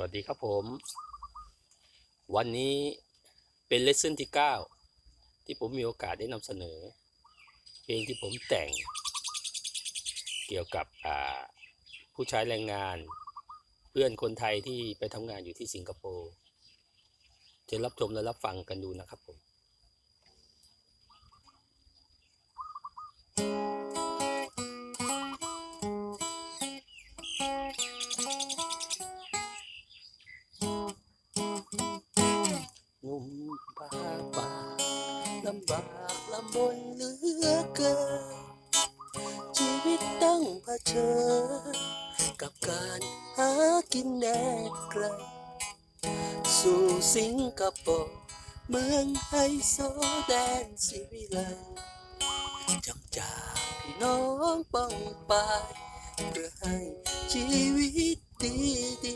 วัสดีครับผม วันนี้เป็นเลส s ่นที่ 9 ที่ผมมีโอกาสได้นำเสนอ เพลงที่ผมแต่ง เกี่ยวกับผู้ใช้แรงงาน เพื่อนคนไทยที่ไปทำงานอยู่ที่สิงคโปร์จะรับชมและรับฟังกันดูนะครับผม ป่าป่าลำบากลำบนเหลือเกิน ชีวิตต้องเผชิญ กับการหากินแดนไกล สู่สิงคโปร์เมืองไฮโซแดนสิวิไลจำจากพี่น้องป้องปายเพื่อให้ชีวิตดีดี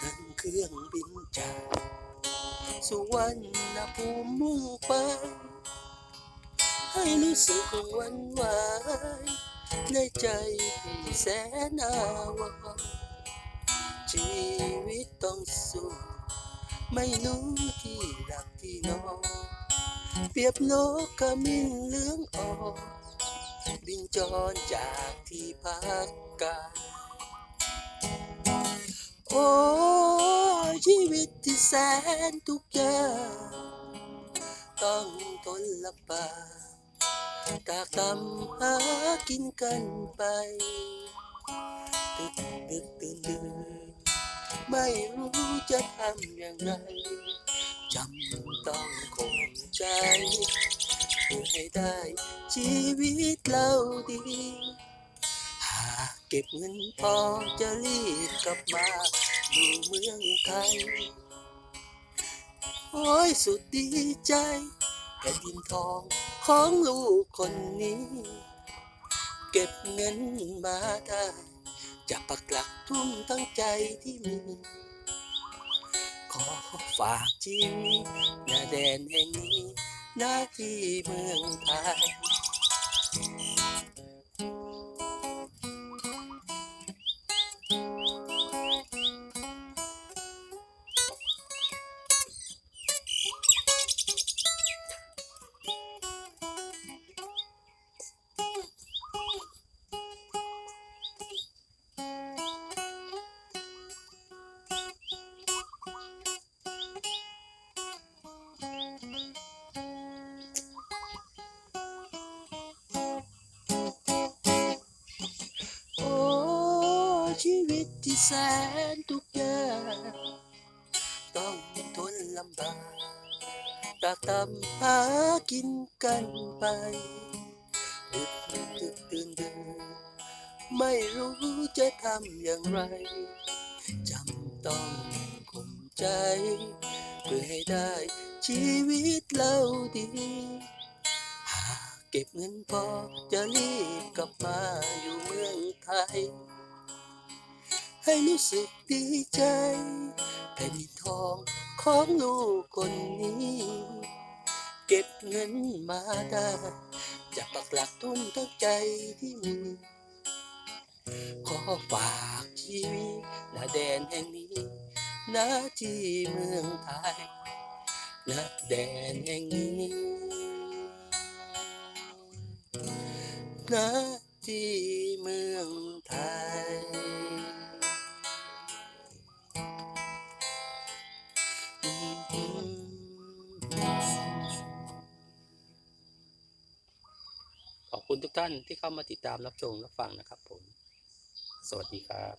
นั่งเครื่องบินจาก สุวรรณภูมิมุ่งไป ให้รู้สึกวันไหวในใจที่แสนอาวรชีวิตต้องสู้ไม่รู้ที่หลักที่นอนเปรียบนกขมิ้นเลืองออกบินจรจากที่พักกายโอ้ ชีวิตที่แสนทุกข์ยากต้องทนลำบากตากตำหากินกันไปตึกตึกตื่นตื่นไม่รู้จะทำอย่างไรจำต้องคงใจเพื่อให้ได้ชีวิตเราดี หากเก็บเงินพอจะรีบกลับมา อยู่เมืองไทย โอ้ยสุดดีใจแผ่นดินทองของลูกคนนี้ เก็บเงินมาได้จะปักหลักทุ่มทั้งใจที่มี ขอฝากชีวิตนาแดนแห่งนี้หน้าที่เมืองไทย ชีวิตที่แสนทุกข์ยากต้องทนลำบากตากตำหากินกันไปดึกดึกตื่นดื่นไม่รู้จะทำอย่างไรจำต้องข่มใจ เพื่อให้ได้ชีวิตเราดีหากเก็บเงินพอจะรีบกลับมาอยู่เมืองไทย ให้รู้สึกดีใจแผ่นดินทองของลูกคนนี้ เก็บเงินมาได้จะปักหลักทุ่มทั้งใจที่มีขอฝากชีวิตณแดนแห่งนี้ณที่เมืองไทยณแดนแห่งนี้ณที่เมืองไทย ขอบคุณทุกท่านที่เข้ามาติดตามรับชมรับฟังนะครับผม สวัสดีครับ